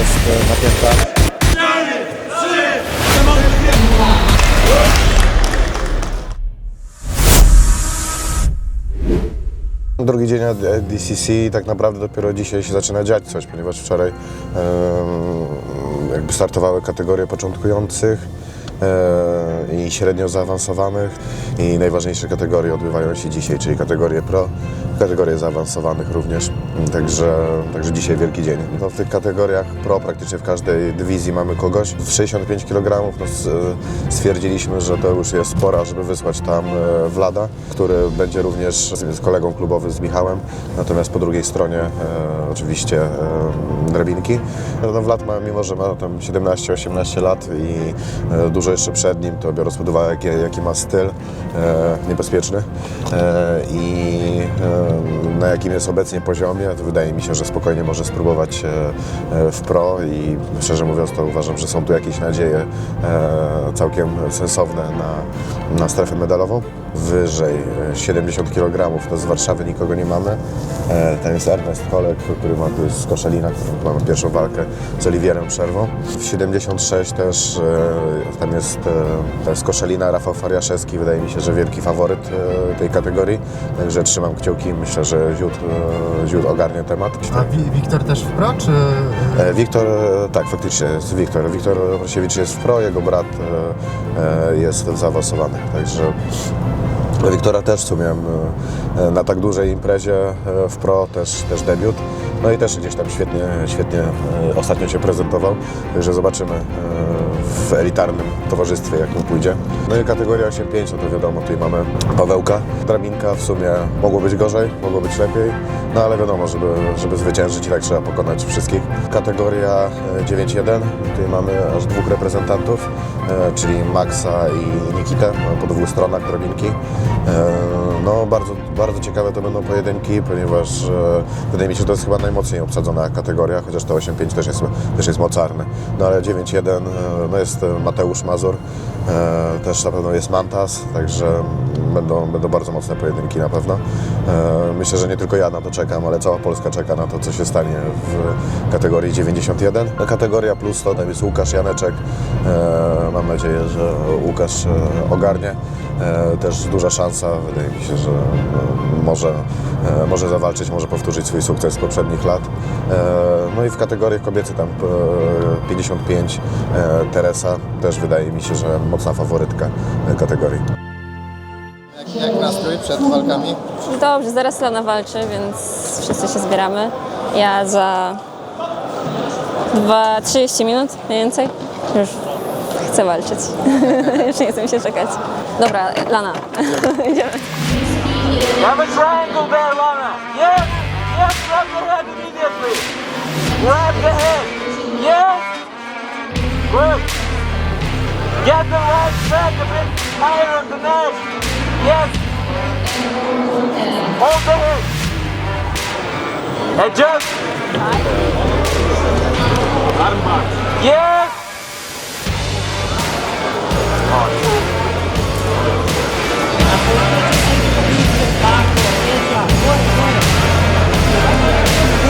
jest e, napięta. Drugi dzień DCC tak naprawdę dopiero dzisiaj się zaczyna dziać coś, ponieważ wczoraj jakby startowały kategorie początkujących e, i średnio zaawansowanych i najważniejsze kategorie odbywają się dzisiaj, czyli kategorie pro, kategorie zaawansowanych również, także, także dzisiaj wielki dzień. No, w tych kategoriach pro praktycznie w każdej dywizji mamy kogoś. W 65 kg no, stwierdziliśmy, że to już jest spora, żeby wysłać tam e, Vlada, który będzie również z, kolegą klubowym, z Michałem, natomiast po drugiej stronie e, oczywiście e, drabinki. No, Vlad ma, mimo że ma tam 17-18 lat i e, dużo jeszcze przed nim, to biorąc pod uwagę jaki, jaki ma styl e, niebezpieczny e, i e, na jakim jest obecnie poziomie, to wydaje mi się, że spokojnie może spróbować e, e, w pro i szczerze mówiąc to uważam, że są tu jakieś nadzieje e, całkiem sensowne na, na strefę medalową. Wyżej e, 70 kg, to z Warszawy nikogo nie mamy. Ten jest Ernest Kolek, który ma z Koszalina, który ma pierwszą walkę z Oliwierem Przerwą. W 76 też tam jest ten z Koszalina Rafał Fariaszewski, wydaje mi się, że wielki faworyt tej kategorii, także trzymam kciuki, myślę, że Ziut, e, Ziut ogarnie temat. A Wi- Wiktor też w pro, czy... E, Wiktor, e, tak, faktycznie jest Wiktor. Wiktor Prosiewicz jest w pro, jego brat e, e, jest w zaawansowanych, także Wiktora też w sumie e, na tak dużej imprezie e, w pro też, też debiut. No i też gdzieś tam świetnie, świetnie e, ostatnio się prezentował, także zobaczymy e, w elitarnym towarzystwie jak mu pójdzie. No i kategoria 8-5, no to wiadomo, tutaj mamy Pawełka. Drabinka w sumie mogło być gorzej, mogło być lepiej, no ale wiadomo, żeby, żeby zwyciężyć tak trzeba pokonać wszystkich. Kategoria e, 9-1, tutaj mamy aż dwóch reprezentantów, e, czyli Maxa i Nikitę po dwóch stronach drabinki. No bardzo, bardzo ciekawe to będą pojedynki, ponieważ e, wydaje mi się, że to jest chyba najmocniej obsadzona kategoria, chociaż to 8-5 też jest, też jest mocarne. No ale 9-1 e, no jest Mateusz Mazur, e, też na pewno jest Mantas, także będą, będą bardzo mocne pojedynki na pewno. E, Myślę, że nie tylko ja na to czekam, ale cała Polska czeka na to, co się stanie w kategorii 91. No, Kategoria plus to tam jest Łukasz Janeczek. E, Mam nadzieję, że Łukasz e, ogarnie. E, Też duża szansa, wydaje mi się, że e, może, e, może zawalczyć, może powtórzyć swój sukces z poprzednich lat. E, No i w kategorii kobiety tam e, 55 e, Teresa też wydaje mi się, że mocna faworytka kategorii. Jak, jak nastrój przed walkami? Dobrze, zaraz Lana walczy, więc wszyscy się zbieramy. Ja za 2-30 minut mniej więcej już chcę walczyć. już nie chcę mi się czekać. Dobra, Lana, idziemy. Have a triangle there, Lana. Yes, yes, grab the head immediately. Grab the head. Yes. Good. Get the right back a bit higher on the neck. Yes. Hold the head. Adjust. Yes. Congratulations.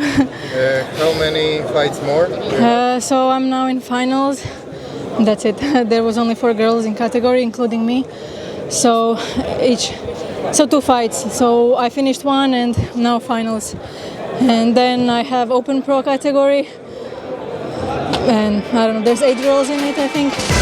Uh, how many fights more? Uh, so I'm now in finals. That's it. There was only four girls in category, including me. So each, so two fights. So I finished one, and now finals. And then I have open pro category, and I don't know. There's eight girls in it, I think.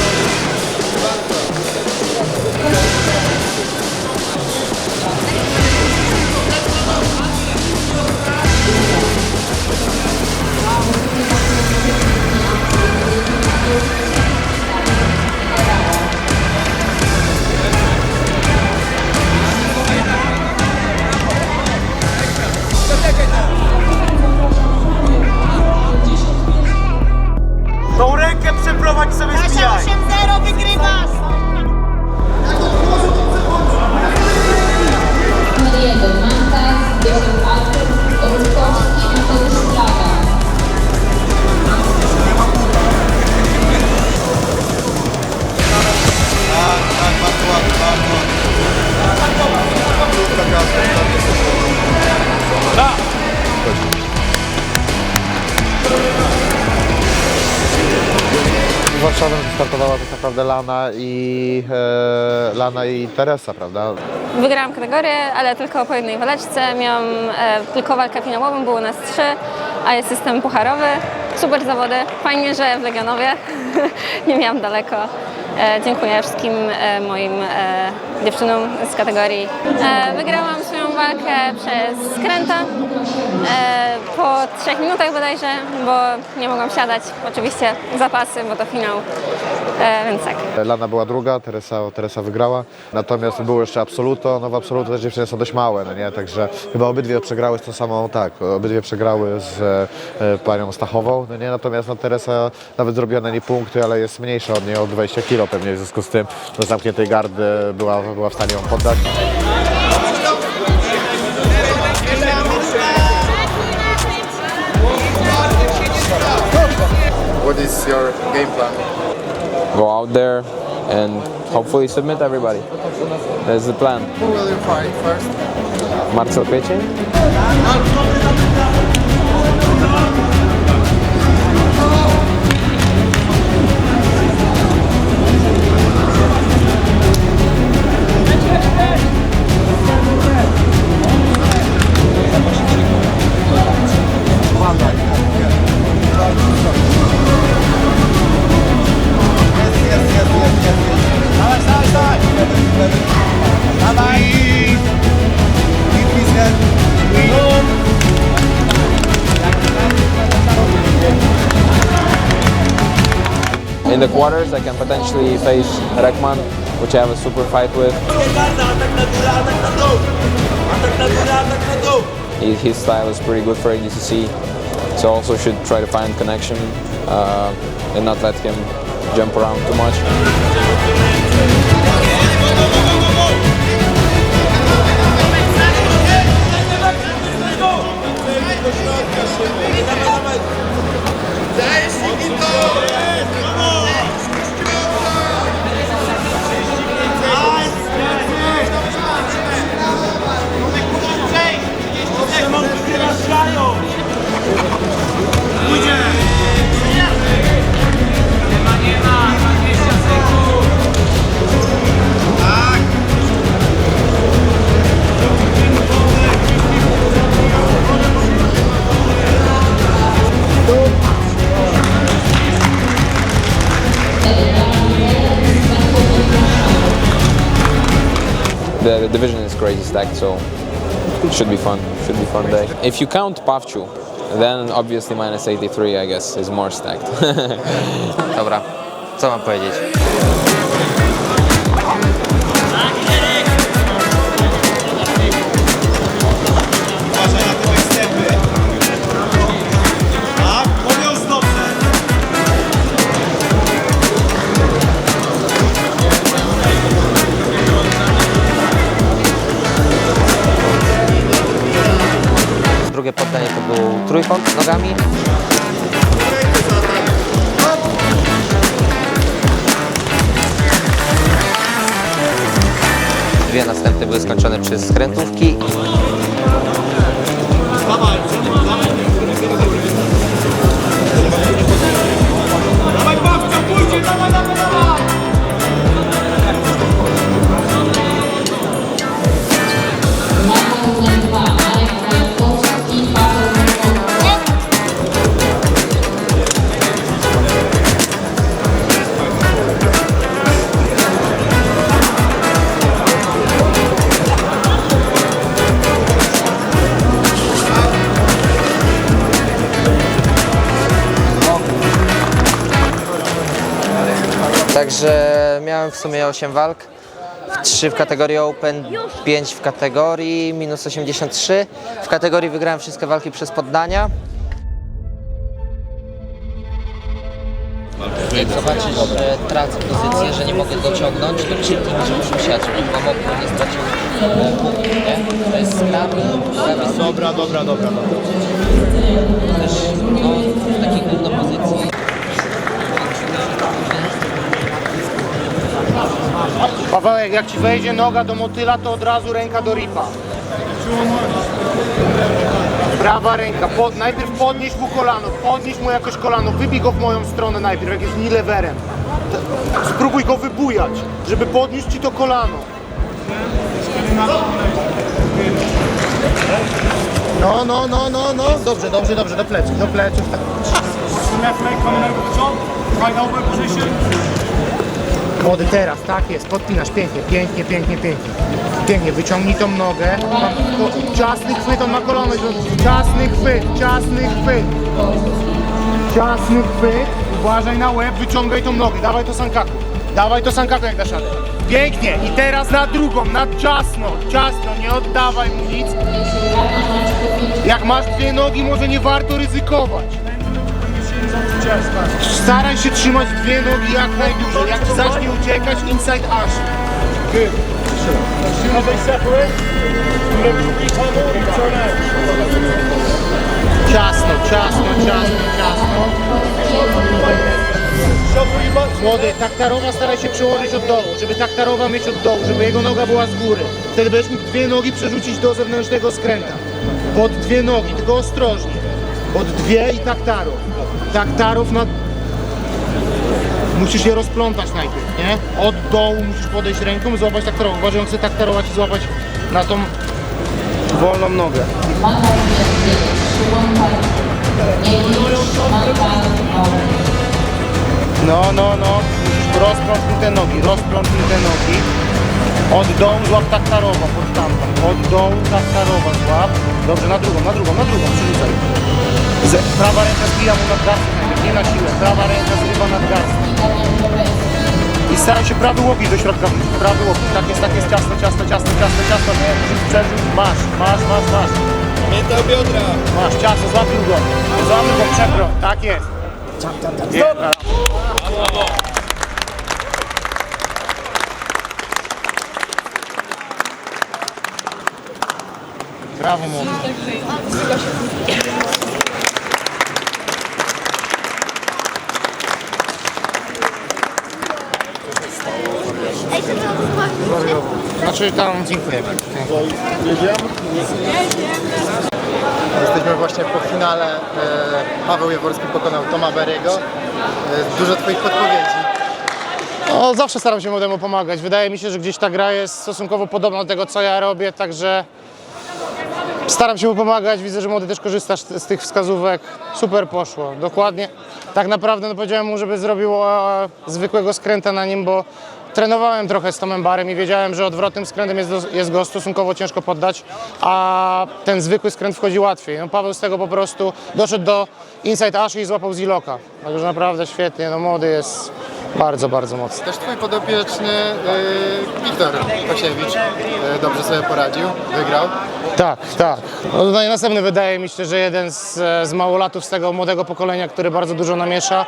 Lana i, e, Lana i Teresa, prawda? Wygrałam kategorię, ale tylko po jednej waleczce. Miałam e, tylko walkę finałową, było nas trzy, a jest system pucharowy. Super zawody. Fajnie, że w Legionowie. Nie miałam daleko. E, dziękuję wszystkim e, moim e, dziewczynom z kategorii. E, wygrałam swoją walkę przez skręta e, po trzech minutach bodajże, bo nie mogłam siadać. Oczywiście zapasy, bo to finał. E, więc tak. Lana była druga, Teresa, Teresa wygrała. Natomiast było jeszcze Absoluto. No w Absoluto te dziewczyny są dość małe, no nie? Także chyba obydwie przegrały z tą samą, tak, obydwie przegrały z e, panią Stachową, no nie? Natomiast no, Teresa nawet zrobiła na niej punkty, ale jest mniejsza od niej o 20 kilo pewnie, w związku z tym do zamkniętej gardy była, była w stanie ją poddać. What is your game plan? Go out there and hopefully submit everybody. That's the plan. Who will you fight first? Marcel Kwiecień? In the quarters, I can potentially face Rekman, which I have a super fight with. His style is pretty good for ADCC, so also should try to find connection uh, and not let him jump around too much. Division is crazy stacked, so should be fun. Should be fun day. If you count Pavchu, then obviously minus 83, I guess, is more stacked. Dobra, co mam powiedzieć? Drugie poddanie to był trójkąt nogami. Dwie następne były skończone przez skrętówki. Także miałem w sumie 8 walk. 3 w kategorii Open, 5 w kategorii minus 83. W kategorii wygrałem wszystkie walki przez poddania. jak zobaczysz, że tracę pozycję, że nie mogę dociągnąć, to krzyknij, żeby musiała, żebym pomógł, bo nie stracił punktu, nie? To jest skramy, Dobra, dobra, dobra. też no, Pawełek, jak ci wejdzie noga do motyla, to od razu ręka do ripa. Prawa ręka. Pod, najpierw podnieś mu kolano, podnieś mu jakoś kolano, wybij go w moją stronę najpierw, jak jest nilewerem. Spróbuj go wybujać, żeby podnieść ci to kolano. No, no, no, no, no. Dobrze, dobrze, dobrze, do pleców, do pleców. Tak. Młody teraz, tak jest, podpinasz, pięknie, pięknie, pięknie, pięknie. Pięknie, wyciągnij tą nogę. Ko- ciasny chwyt, on ma kolano. Ciasny chwyt, ciasny chwyt. Ciasny chwyt, uważaj na łeb, wyciągaj tą nogę, dawaj to sankaku. Dawaj to sankaku jak dasz radę. Pięknie i teraz na drugą, na ciasno, ciasno, nie oddawaj mu nic. Jak masz dwie nogi, może nie warto ryzykować. Staraj się trzymać dwie nogi jak najdłużej. Jak zacznie uciekać, inside ash. Ciasno, ciasno, ciasno, ciasno. Młody, taktarowa staraj się przełożyć od dołu, żeby taktarowa mieć od dołu, żeby jego noga była z góry. Wtedy będziesz mógł dwie nogi przerzucić do zewnętrznego skręta. Pod dwie nogi, tylko ostrożnie. Pod dwie i taktarów. Taktarów na... Musisz je rozplątać najpierw, nie? Od dołu musisz podejść ręką, złapać taktarową. Uważaj, on chce taktarować i złapać na tą wolną nogę. No, no, no. Musisz te nogi, rozplątnij te nogi. Od dołu złap taktarowa pod tamtą. Od dołu taktarowa złap. Dobrze, na drugą, na drugą, na drugą, przerzucaj. Prawa ręka zbija mu nadgarstek najpierw, nie na siłę. Prawa ręka zrywa nadgarstek. I staraj się prawy łokieć do środka. Prawy łokieć, tak jest, tak jest, ciasno, ciasno, ciasno, ciasno, ciasno. Przerzuć, przerzuć, masz, masz, masz, masz. Pamiętaj o biodra. Masz, ciasno, złap drugą. Złap drugą, przepro. Tak jest. Nie, Brawo, młody. Znaczy tam dziękujemy. Jesteśmy właśnie po finale. E, Paweł Jaworski pokonał Toma Berego. E, Dużo Twoich podpowiedzi. No, zawsze staram się młodemu pomagać. Wydaje mi się, że gdzieś ta gra jest stosunkowo podobna do tego, co ja robię, także staram się mu pomagać. Widzę, że młody też korzysta z, z tych wskazówek. Super poszło, dokładnie. Tak naprawdę no, powiedziałem mu, żeby zrobił e, zwykłego skręta na nim, bo trenowałem trochę z Tomem Barem i wiedziałem, że odwrotnym skrętem jest, jest go stosunkowo ciężko poddać, a ten zwykły skręt wchodzi łatwiej. No, Paweł z tego po prostu doszedł do inside ash i złapał Ziloka. Także naprawdę świetnie, no młody jest bardzo, bardzo mocny. Też Twój podopieczny e, Wiktor Pasiewicz e, dobrze sobie poradził, wygrał. Tak, tak. No, no i następny wydaje mi się, że jeden z, z małolatów z tego młodego pokolenia, który bardzo dużo namiesza.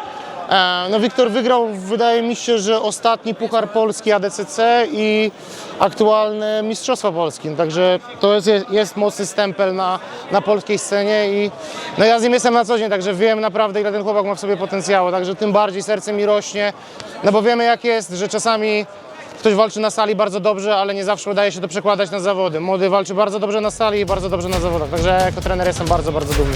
E, No Wiktor wygrał, wydaje mi się, że ostatni Puchar Polski ADCC i aktualne Mistrzostwa Polski. Także to jest, jest mocny stempel na, na polskiej scenie i no ja z nim jestem na co dzień, także wiem naprawdę ile ten chłopak ma w sobie potencjału, także tym bardziej serce mi rośnie, no bo wiemy jak jest, że czasami Ktoś walczy na sali bardzo dobrze, ale nie zawsze udaje się to przekładać na zawody. Młody walczy bardzo dobrze na sali i bardzo dobrze na zawodach. Także ja jako trener jestem bardzo, bardzo dumny.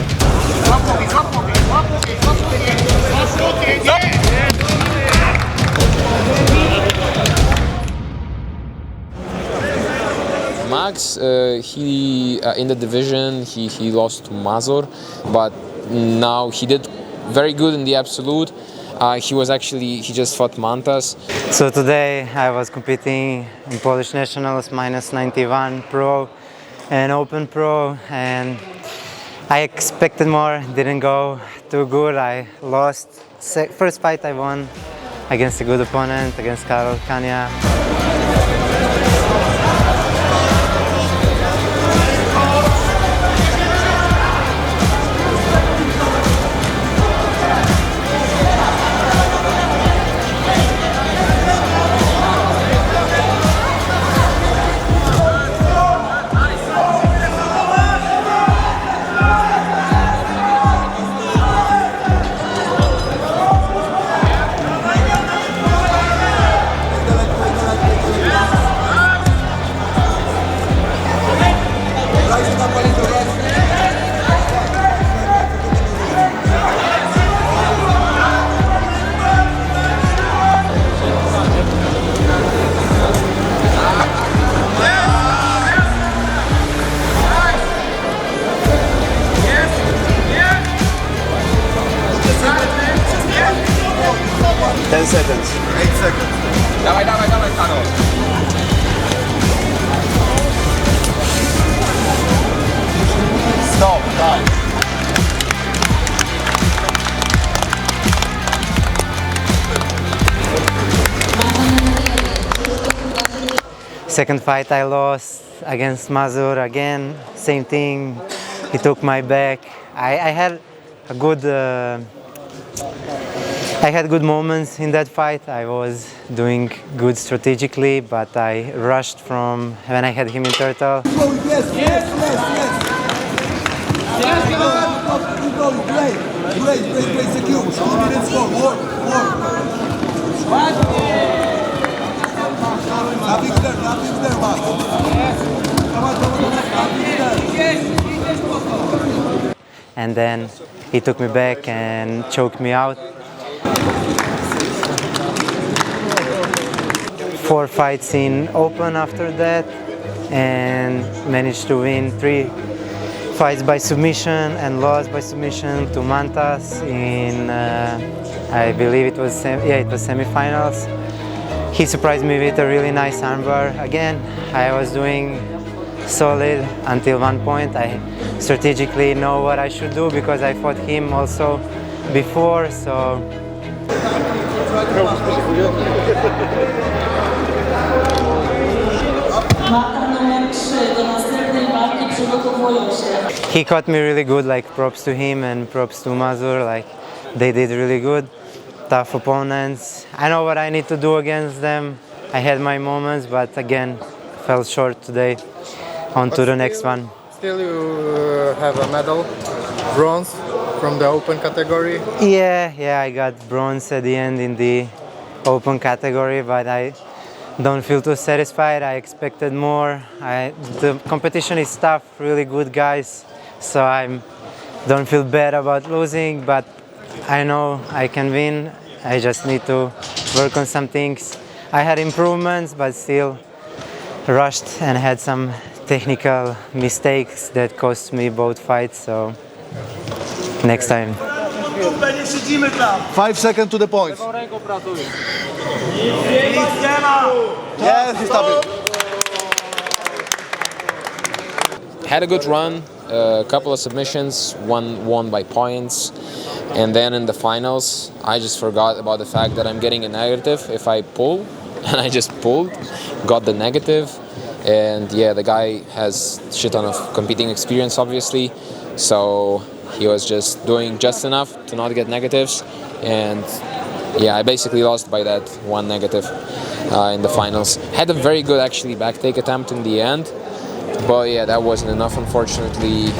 Max, uh, he uh, in the division he, he lost to Mazur, but now he did very good in the absolute. Uh, he was actually he just fought Mantas. So today I was competing in Polish Nationals minus 91 Pro and Open Pro and I expected more, didn't go too good. I lost. First fight I won against a good opponent, against Karol Kania. Seconds. 8 sekund. Dawaj, dawaj, dawaj, Karol. Stop, tak. Second fight I lost against Mazur again, same thing. He took my back. I, I had a good, uh, I had good moments in that fight. I was doing good strategically, but I rushed from when I had him in turtle. Yes, yes, yes, yes. Yes, great. Great, great, great. Secure. Two minutes more. Work, work. Nothing's there, nothing's there, Mark. Come on, come on, nothing's there. and then he took me back and choked me out. Four fights in open after that, and managed to win three fights by submission and lost by submission to Mantas in, uh, I believe it was yeah it was semifinals. He surprised me with a really nice armbar. Again, I was doing solid until one point. I strategically know what I should do because I fought him also before, so he caught me really good. Like props to him and props to Mazur. Like they did really good. Tough opponents. I know what I need to do against them. I had my moments, but again, fell short today. On to the next one. Still you uh, have a medal, bronze from the open category. Yeah, yeah, I got bronze at the end in the open category, but I don't feel too satisfied. I expected more. I, the competition is tough, really good guys, so I don't feel bad about losing, but I know I can win. I just need to work on some things. I had improvements, but still rushed and had some technical mistakes that cost me both fights, so next time. Five seconds to the point. Yes, stop it. had a good run, a couple of submissions, one won by points, and then in the finals, I just forgot about the fact that I'm getting a negative. If I pull, and I just pulled, got the negative, and yeah, the guy has shit ton of competing experience, obviously, so he was just doing just enough to not get negatives, and yeah, I basically lost by that one negative uh, in the finals. Had a very good actually back take attempt in the end. But yeah, that wasn't enough, unfortunately.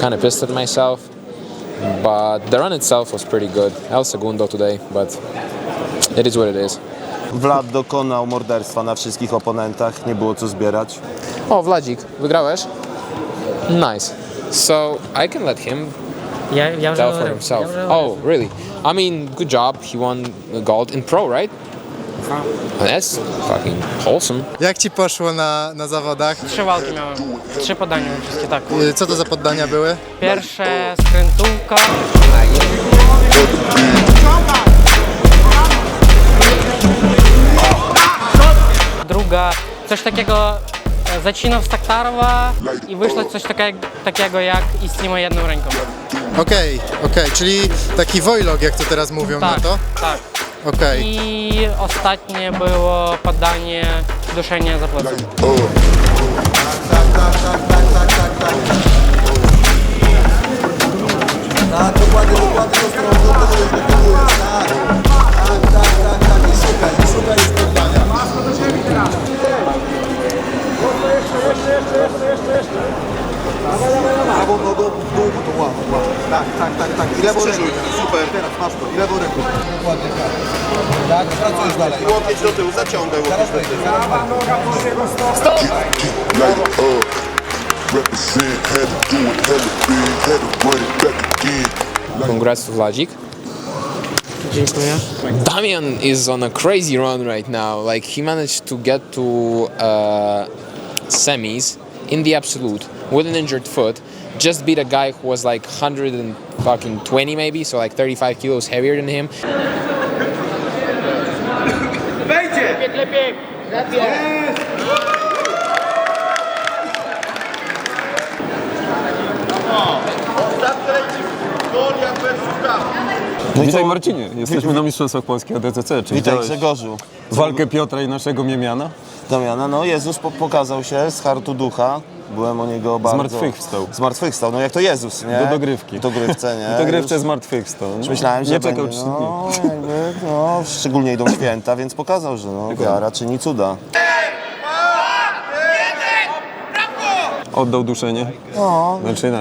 Kind of pissed at myself, but the run itself was pretty good. El Segundo today, but it is what it is. Vlad dokonał morderstwa na wszystkich oponentach, nie było co zbierać. O, Wladzik, wygrałeś? Nice. So I can let him yeah, yeah, tell for himself. oh, really? I mean, good job. He won gold in pro, right? That's fucking wholesome. Jak ci poszło na, na zawodach? Trzy walki miałem. Trzy podania wszystkie tak. Y, co to za poddania były? Pierwsze skrętułka. Druga coś takiego zaczynał z Taktarowa i wyszło coś takie, takiego jak istniło jedną ręką. Okej, okej, czyli taki wojlog, jak to teraz mówią Tak, na to? tak. Okej. I ostatnie było podanie duszenia za pleców. Tak, dokładnie, dokładnie, to stronę, do tego. Tak, tak, dalej. Łokieć do tyłu, zaciągaj łokieć do tyłu. Had to do again. Congrats to. Dziękuję. Damian is on a crazy run right now. Like he managed to get to uh, semis in the absolute with an injured foot. Just beat a guy who was like 100 and fucking 20 maybe, so like 35 kilos heavier than him. Witaj Marcinie, jesteśmy na Mistrzostwach Polski ADCC. Czy Witaj widziałeś Grzegorzu. walkę Piotra i naszego Miemiana? Damiana, no Jezus po pokazał się z hartu ducha. Byłem o niego bardzo... Zmartwychwstał. Zmartwychwstał, no jak to Jezus, nie? Do dogrywki. W dogrywce, nie? W dogrywce Już zmartwychwstał. No, Myślałem, że nie czekał będzie, no, jakby, no, szczególnie idą święta, więc pokazał, że no, wiara czyni cuda. Oddał duszenie. No. Znaczy, no,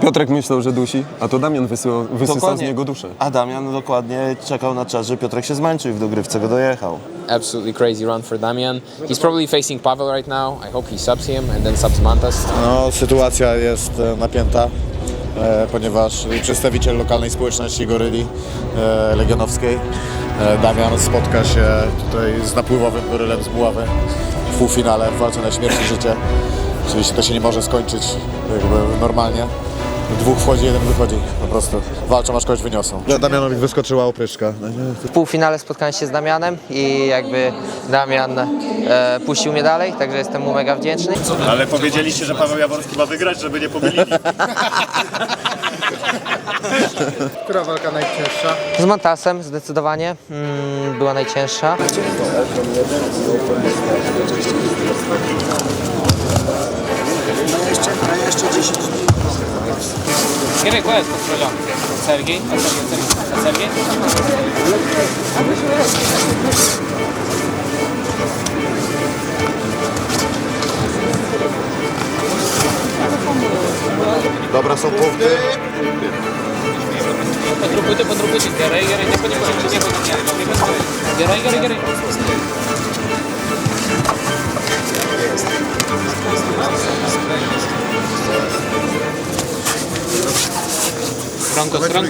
Piotrek myślał, że dusi, a to Damian wysyłał, wysysał z Dokładnie. niego duszę. A Damian dokładnie czekał na czas, że Piotrek się zmęczył i w dogrywce go dojechał. Absolutely crazy run for Damian. He's probably facing Pavel right now. I hope he subs him and then subs Mantas. No, sytuacja jest e, napięta, e, ponieważ przedstawiciel lokalnej społeczności goryli e, legionowskiej, e, Damian, spotka się tutaj z napływowym gorylem z Buławy w półfinale w walce na śmierć i życie. Oczywiście to się nie może skończyć jakby normalnie. Dwóch wchodzi, jeden wychodzi. Po prostu walczą, aż kogoś wyniosą. Dla Damianowi wyskoczyła opryczka. No w półfinale spotkałem się z Damianem i jakby Damian e, puścił mnie dalej, także jestem mu mega wdzięczny. Ale powiedzieliście, że Paweł Jaworski ma wygrać, żeby nie pomylili. Która walka najcięższa? Z Mantasem zdecydowanie mm, była najcięższa. No, jeszcze, jeszcze 10 ¿Qué recuerdas, Consuelo? ¿Salgué? ¿Salgué? ¿Salgué?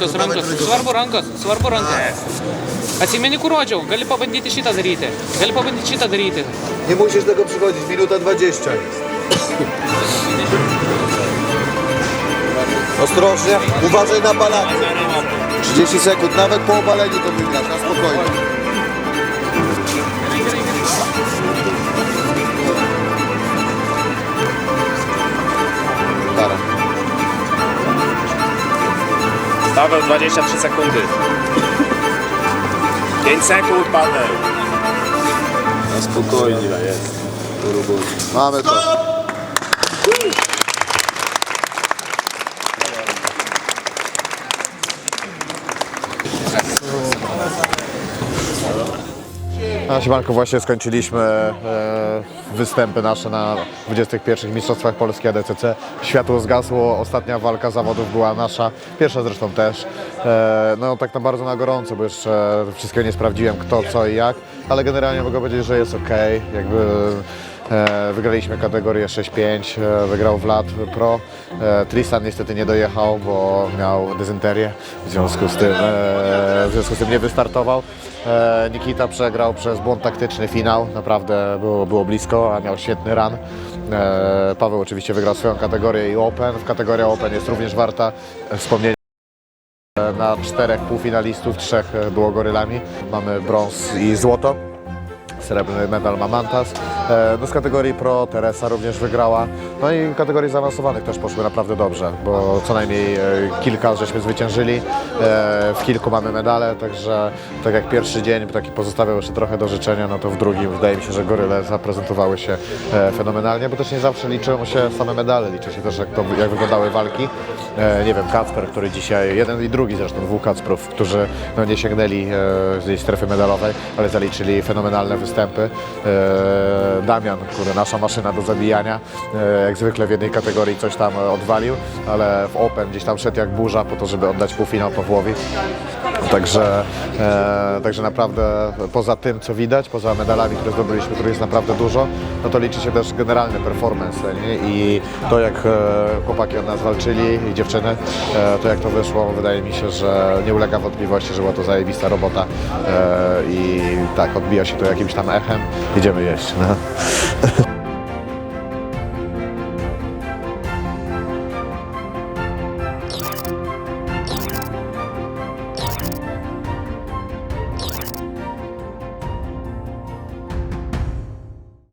Rankos, rankos. Svarbu rankos, svarbu rankos. Atsimeni, kur rodžiau, gali pabandyti šitą daryti. Gali pabandyti šitą daryti. Nie musisz tego przychodzić, minuta 20 jest. Ostrożnie, uważaj na balanie. 30 sekund, nawet po obaleniu to wygrasz, na spokojnie. Paweł 23 sekundy. 5 sekund, Paweł. Na spokojnie jest. Mamy to. Na Siemanko właśnie skończyliśmy e, występy nasze na 21 Mistrzostwach Polski ADCC. Światło zgasło, ostatnia walka zawodów była nasza, pierwsza zresztą też. E, no tak na bardzo na gorąco, bo jeszcze wszystkiego nie sprawdziłem kto, co i jak, ale generalnie mogę powiedzieć, że jest ok. Jakby Wygraliśmy kategorię 6-5, e, wygrał Vlad Pro. E, Tristan niestety nie dojechał, bo miał dezynterię, w związku z tym, e, w związku z tym nie wystartował. E, Nikita przegrał przez błąd taktyczny finał, naprawdę było, było blisko, a miał świetny run. E, Paweł oczywiście wygrał swoją kategorię i Open. W kategorii Open jest również warta wspomnienia. E, Na czterech półfinalistów, trzech e, było gorylami. Mamy brąz i złoto. Srebrny medal ma Mantas. E, No z kategorii Pro Teresa również wygrała. No i kategorii zaawansowanych też poszły naprawdę dobrze, bo co najmniej e, kilka żeśmy zwyciężyli. E, W kilku mamy medale, także tak jak pierwszy dzień taki pozostawiał jeszcze trochę do życzenia, no to w drugim wydaje mi się, że goryle zaprezentowały się fenomenalnie, bo też nie zawsze liczą się same medale, liczy się też jak, to, jak wyglądały walki. Nie wiem, Kacper, który dzisiaj, jeden i drugi zresztą, dwóch Kacprów, którzy no, nie sięgnęli z tej strefy medalowej, ale zaliczyli fenomenalne występy występy. E, Damian, który nasza maszyna do zabijania, e, jak zwykle w jednej kategorii coś tam odwalił, ale w Open gdzieś tam szedł jak burza po to, żeby oddać półfinał Pawłowi. Także, e, także naprawdę poza tym, co widać, poza medalami, które zdobyliśmy, których jest naprawdę dużo, no to liczy się też generalny performance nie? i to, jak e, chłopaki od nas walczyli i dziewczyny, e, to jak to wyszło, wydaje mi się, że nie ulega wątpliwości, że była to zajebista robota e, i tak, odbija się to jakimś tam echem. Idziemy jeść. No.